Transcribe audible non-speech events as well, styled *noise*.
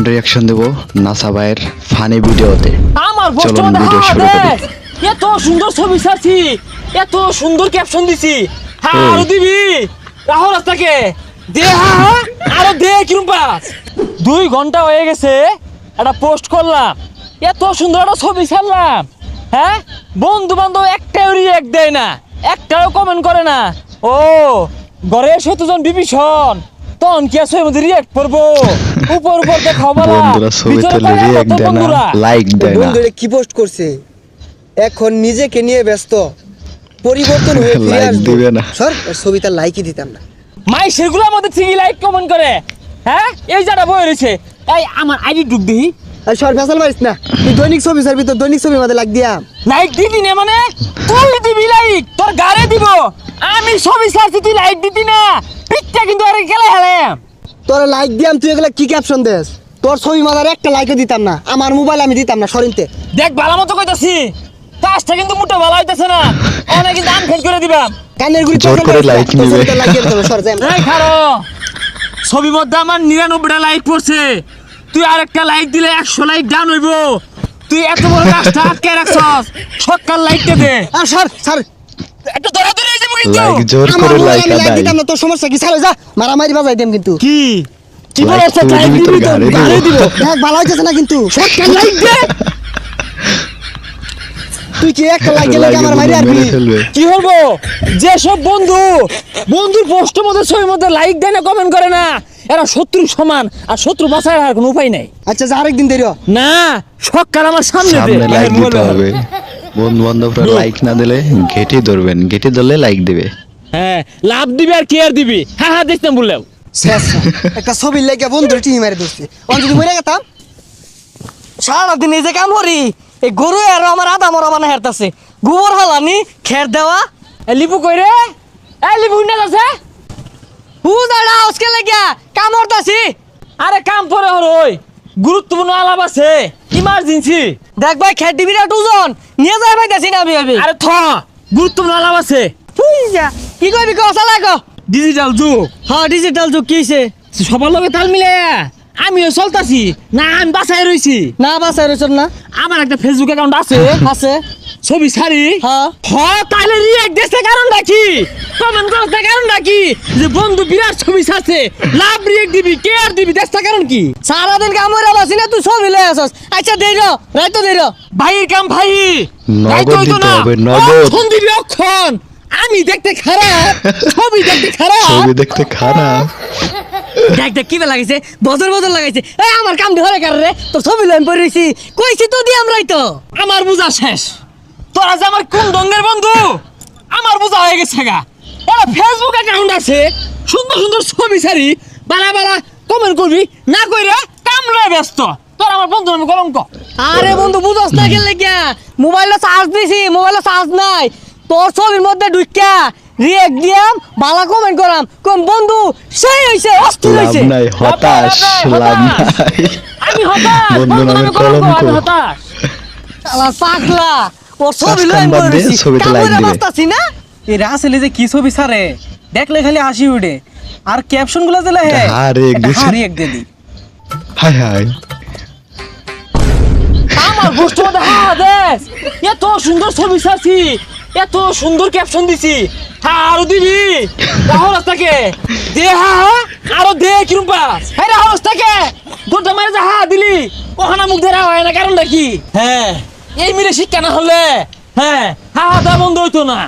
এখন রিয়াকশন দেব নাসা ভাইয়ের ফানি ভিডিওতে। আমার চলুন ভিডিও শুরু করি। এত সুন্দর ছবি ছাড়ছি এত সুন্দর ক্যাপশন দিছি। হ্যাঁ। আরও দিবি? রাহুল রাস্তাকে দে হ্যাঁ হ্যাঁ, আরও দে কিরম পাস দুই ঘণ্টা হয়ে গেছে একটা পোস্ট করলাম। এত সুন্দর একটা ছবি ছাড়লাম। হ্যাঁ বন্ধু বান্ধব একটাও রিয়েক্ট দেয় না একটাও কমেন্ট করে না। ও ঘরে সত্যজন বিভীষণ। তখন কি আছে? মধ্যে রিয়েক্ট করব? উপর উপর বন্ধুরা ছবি তুলে রিয়াক্ট কত দেয় না? লাইক দেয় না। বন্ধুরা কি পোস্ট করছে? এখন নিজেকে নিয়ে ব্যস্ত। পরিবর্তন হয়ে *laughs* ফিরে দিবে না। ছবিটা লাইকই দিতাম না। মাই সেগুলো আমাদের ঠিকই লাইক কমেন্ট করে। হ্যাঁ? এই যারা বই রয়েছে এই আমার আইডি ডুব দিই আর সর ফেসাল মারিস না। তুই দৈনিক ছবি ছাড়বি তো দৈনিক ছবি আমাদের লাগ দিয়া। লাইক দিবি না মানে? তুই দিবি লাইক তোর গাড়ে দিব। আমি ছবি ছাড়ছি তুই লাইক দিতি না। পিকটা কিন্তু আরে গেলে হেলে তোর লাইক দিয়াম তুই এগুলা কি ক্যাপশন দেস? তোর ছবি মাদার একটা লাইকও দিতাম না আমার মোবাইল আমি দিতাম না সরিনতে। দেখ ভালো মতো কইতাছি। কাজটা কিন্তু মোটা ভালো হইতাছে না। অনেক কিন্তু আনফেল করে দিবাম। কানের গুলি জোর করে নিবে। লাইক দিয়ে সর যাই। আমরা। এই খারো ছবি মধ্যে আমার নিরানব্বইটা লাইক পড়ছে। তুই আরেকটা লাইক দিলে একশো লাইক ডাউন হইব। তুই এত বড় কাজটা আটকে রাখছস। সকাল লাইকটা দে। আর সর সর। একটু দৌড়াদৌড়ি যাব কিন্তু। লাইক জোর করে লাইক দিতাম না তোর সমস্যা কি? যা মারামারি বাজাই দেম কিন্তু। কি? কি বলছ? লাইক দিবি তো গাড়ি দিব। দেখ ভালো হইতেছে না কিন্তু। লাইক দে। তুই কি একটা লাইক দিলে আমার মারি কি? হব যে সব বন্ধু বন্ধুর পোস্টের মধ্যে ছবির মধ্যে লাইক দেয় না কমেন্ট করে না এরা শত্রুর সমান আর শত্রু বাঁচার আর কোনো উপায় নাই। আচ্ছা যা আরেকদিন দেরি। না সকাল আমার সামনে দে। বন্ধু বান্ধবরা লাইক না দিলে ঘেটে ধরবেন ঘেটে ধরলে লাইক দিবে। হ্যাঁ লাভ দিবি আর কেয়ার দিবি? হ্যাঁ হ্যাঁ দেখতাম বললেও শেষ একটা ছবির লেগে বন্ধু টিভি মারি ধরছি। অন যদি মরে গেতাম সারাদিন এই যে কাম করি এই গরু আর আমার আদা মরা মানে হেরতাছে। গোবর হালানি খের দেওয়া। এ লিপু কই রে? এ লিপু না আছে হু দাঁড়া আজকে লাগিয়া কাম করতাছি আরে কাম পরে হর ওই। গুরুত্বপূর্ণ আলাপ আছে। ইমার্জেন্সি দেখ ভাই খের দিবি না টুজন নিয়ে যাই পাইতাছি না আমি আমি আরে থ। গুরুত্বপূর্ণ আলাপ আছে। কি কইবি কো। ডিজিটাল যুগ। হ্যাঁ ডিজিটাল যুগ কি হইছে? সবার লগে তাল মিলে। আমিও চলতাছি। না আমি বাসায় রইছি। না বাসায় রইছ না। আমার একটা ফেসবুক অ্যাকাউন্ট আছে। *laughs* আছে। ছবি ছাড়ি। হ্যাঁ। হ তাহলে রিয়েক্ট দেশে কারণ নাকি কমেন্ট করতে কারণ নাকি যে বন্ধু বিরাট ছবি লাভ রিয়েক্ট দিবি কেয়ার দিবি কারণ কি? সারাদিন না তুই ছবি লয়ে আসস। আচ্ছা দেই র রাইতো দেই র। ভাইয়ের কাম ভাই। নগদ রাইতে হইতো দিতে হবে, নগদ। অক্ষণ দিবি অক্ষণ। আমি দেখতে খারাপ ছবি দেখতে খারাপ। ছবি দেখতে খারাপ। দেখ দেখ কি লাগাইছে? বদর বদর লাগাইছে। এই আমার কাম ধরে কার রে? তোর ছবি লইম পড়ে রইছি। কইছি তো দি আমরাই তো। আমার বোঝা শেষ। তোরা যে আমার কোন দঙ্গের বন্ধু? আমার বোঝা হয়ে গেছে গা। ওরা ফেসবুক অ্যাকাউন্ট আছে। সুন্দর সুন্দর ছবি ছাড়ি বালা বালা কমেন্ট করবি না কইরে কামড়ে ব্যস্ত। তোর আমার বন্ধু আমি কলঙ্ক। আরে বন্ধু বুঝস না গেলে গিয়া। মোবাইলে চার্জ দিছি মোবাইলে চার্জ নাই। তোর ছবির মধ্যে ঢুকিয়া রিয়েক্ট দিয়াম ভালো কমেন্ট করাম। কোন বন্ধু সেই হইছে অস্থির হইছে। নাই হতাশ লাভ নাই, আমি হতাশ বন্ধু নামে আমি কলঙ্ক। আমি হতাশ। শালা পাগলা ওর ছবি লইম কাম রইছি ছবিতে like দিবে। না? এই রাসেলে যে কি ছবি ছাড়ে দেখলে খালি হাসি উঠে। আর ক্যাপশনগুলো দিলে হ্যাঁ। হ্যাঁ রেগ দিয়ে দিই। হাই হাই আমার গোষ্ঠ মধ্যে হা দেশ এত সুন্দর ছবি ছাড়ছি এত সুন্দর ক্যাপশন দিছি। হ্যাঁ আরও দিবি? রাহুল রাস্তাকে। দে হা হা, আরও দে কিরম পাস। হ্যাঁ রাহুল রাস্তাকে। দুটো মারে যা হা দিলি। ওখানে মুখ ধরা হয় না কারণটা কি? হ্যাঁ। এই মিলে শিক্ষা না হলে? হ্যাঁ। হা হা দেওয়া বন্ধ হইতো না।